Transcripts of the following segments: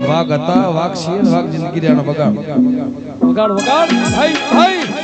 વાઘ હતા વાઘ શિયર વાઘ જિંદગી રહ્યા વગાડ. વગાડ વગાડ. ભાઈ ભાઈ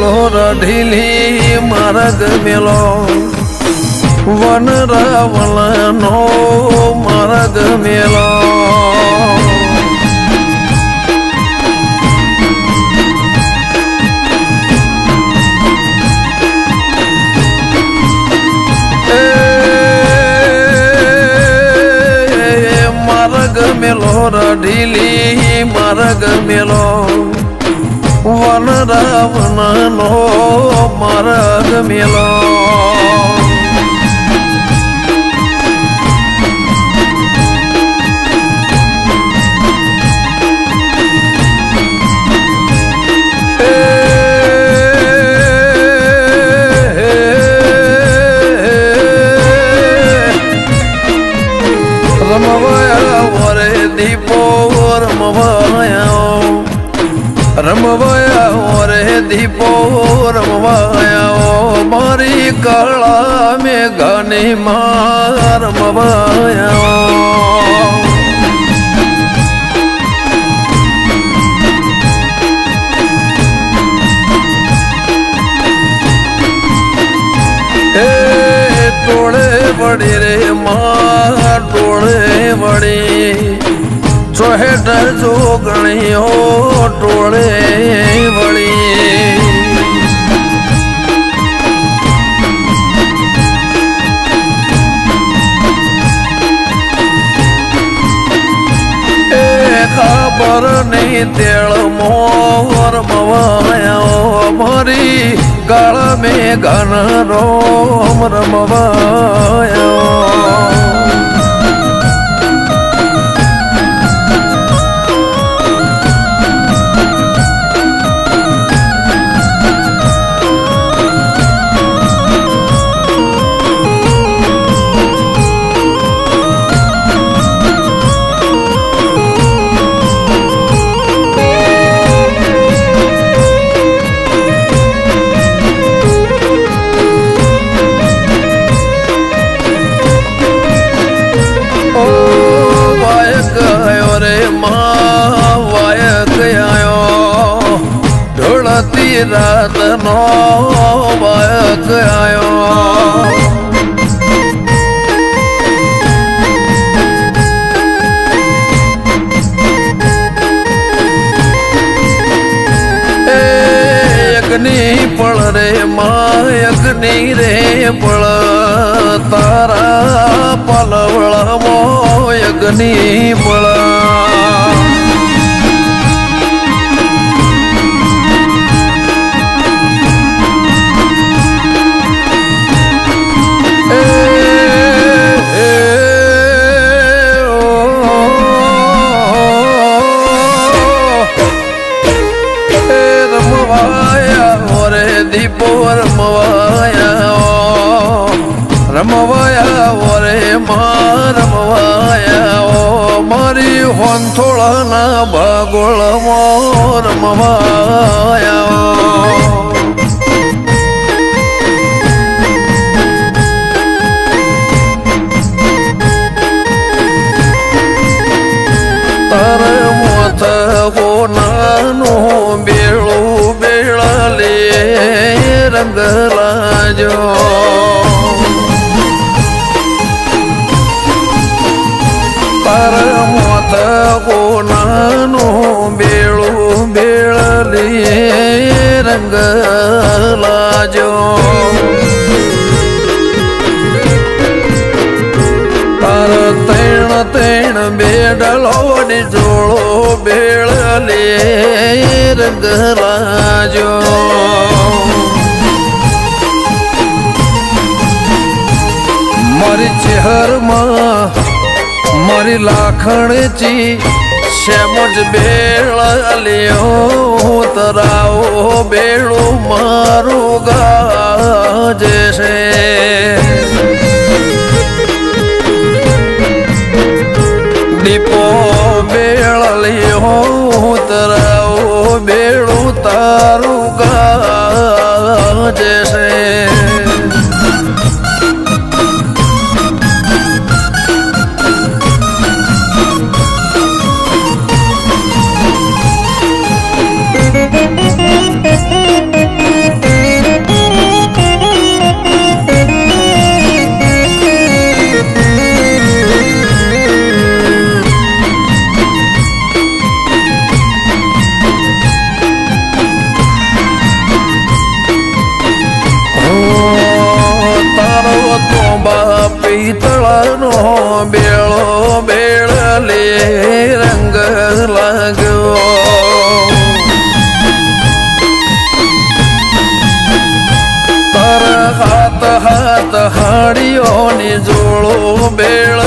મેલો રઢીલી માર્ગ મેલો. વન રાવણનો માર્ગ મેલો. માર્ગ મેલો રઢીલી માર્ગ મેલો. વન રાવણનો માર્ગ મેલો. માં રમવાયા એ ટોળે વળી રે માં ટોળે વળી. ચોહેટ જોગણીઓ ટોળે વળી. નહીં તેળ મોર મવાયા મરી ગળ મેં ગન રોમ રમવાયો ઢોળતી રાત નો વાયક આયો. એ યજ્ઞી પળ રે, માં અગ્નિ રે પળ. તારા પલવળ મો યજ્ઞી પળ. હોંથોળાના રમવાયા તર મોથ ગોનાનો બેળું બેળાલે રંગ લાજો રંગ લાજો તાર તૈણ તૈણ બેડલો ને જોળો બેળ લે રંગ લાજો મારી ચહેરમાં મારી લાખણ ચી શ્યામજ ભેળ લ્યો તરાવો બેળું મારું ગાજે છે. દીપો બેળ લ્યો તરાવો બેળું તારું ગાજે બા પિતળનો બેળો બેળ લે રંગ લાગ્યો. હાથ હાથ હાડીઓની જોડો બેળ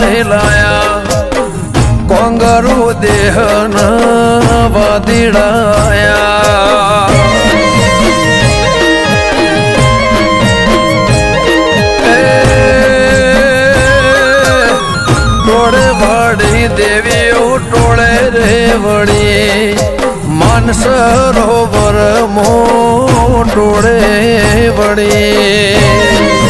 રે લાયા કોંગરું દેહના વાદિળાયા ટોળે વાડી દેવીઓ ટોળે રે વળી મન સરોવર મો ટોળે વળી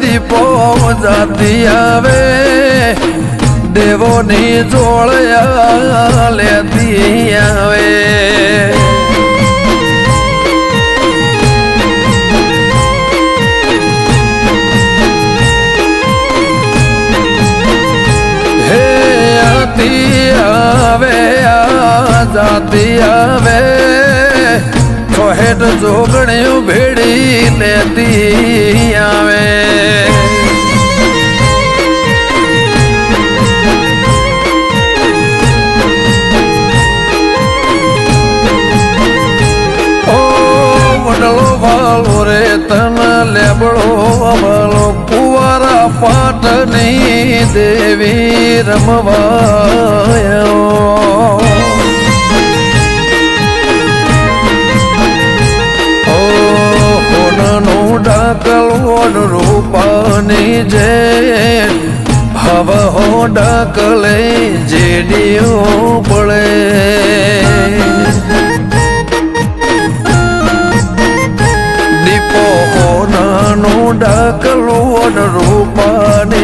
દીપો જાતી આવે દેવોની જોળયા લેતી આવે. જાતી આવે ચોહેટ જોગણ્યું ભેડી લેતી આવે. દેવી રમવાયો. ડાકલોડ રૂપાની જે હવ હો ડાકલે જેડીઓ પડે. દીપો હોનાનો ડાકલો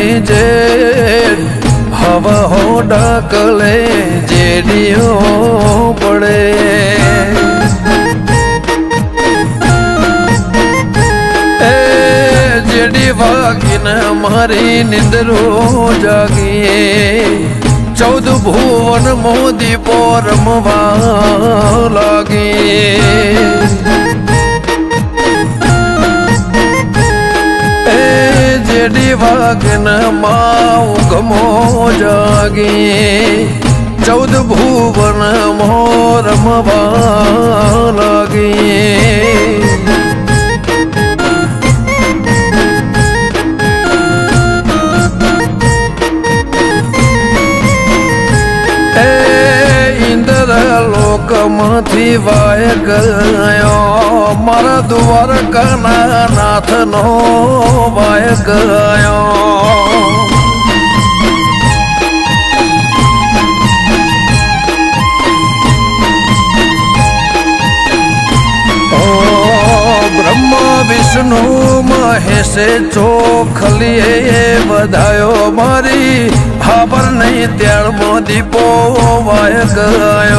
જે હવા હો ડાકલે જેડીઓ પડે. જેડી વાગીને મારી નિંદરો જાગીએ. ચૌદ ભુવન મોદી પોરમવા લાગી જેડી વાગનમાં ગમો જાગી. ચૌદ ભુવન મો રમવા લાગી. લોકમાંથી વાય ગયો, મારા દ્વારકાના નાથનો વાય ગયો. વિષ્ણુ, મહેશે, ચોખલીએ વધાયો મારી હાબર નહીં ત્યાળ દીપો વાય ગયો.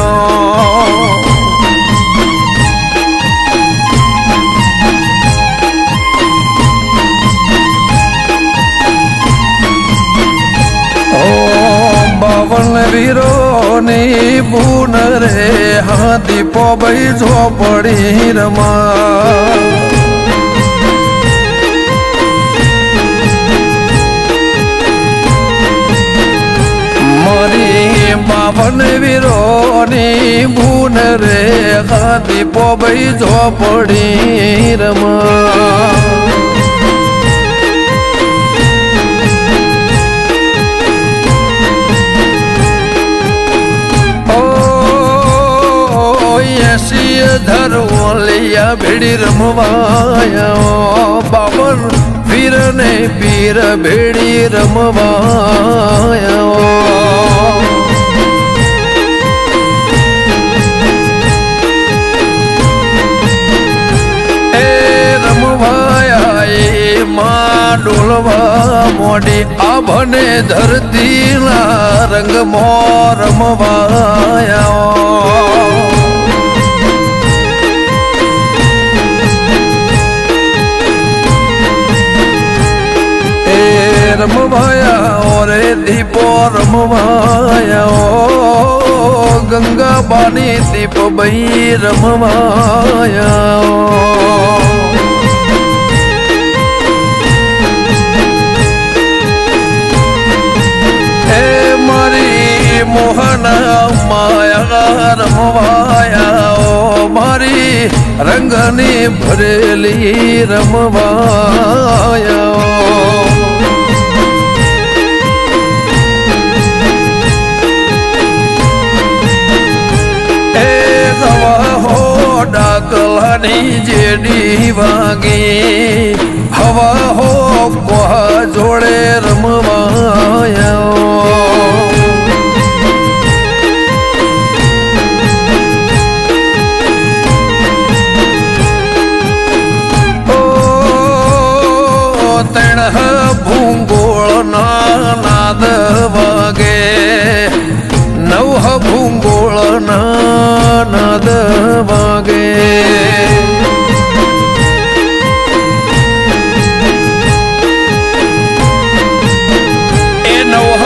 દીપો ભાઈ ઝોપડી રમા. મારી બાવન વીરોની ભૂન રે દીપો ભાઈ ઝોપડી રમા. એસી ધરવલિયા ભેડી રમવાયા. બાબર પીર ને પીર ભેડી રમવાયા. માં ડોલવા મોડી. આભને ધરતીના રંગ મો રમવાયા ઓરે દીપો રમવાયા ઓ ગંગા બાની દીપ બઈ રમવાયા મોહન માયા રમવાયા ઓ. મારી રંગની ભરેલી રમવાયા ડાકલાની જેડી વાગી. હવા હો કોહા જોડે રમવાયા. ભૂંગોળ નાદ વાગે. વાગે એ નવ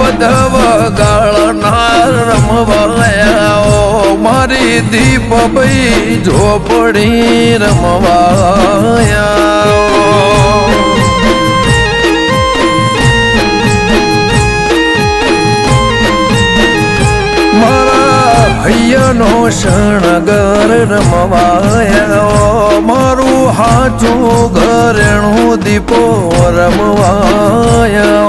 બધવ ગાળ ના મારી દીપ ભાઈ ઝોપડી રમવાયા ભાઈઓનો શણગર રમવાયા. મારું હાચું ઘરેણું દીપો રમવાયા.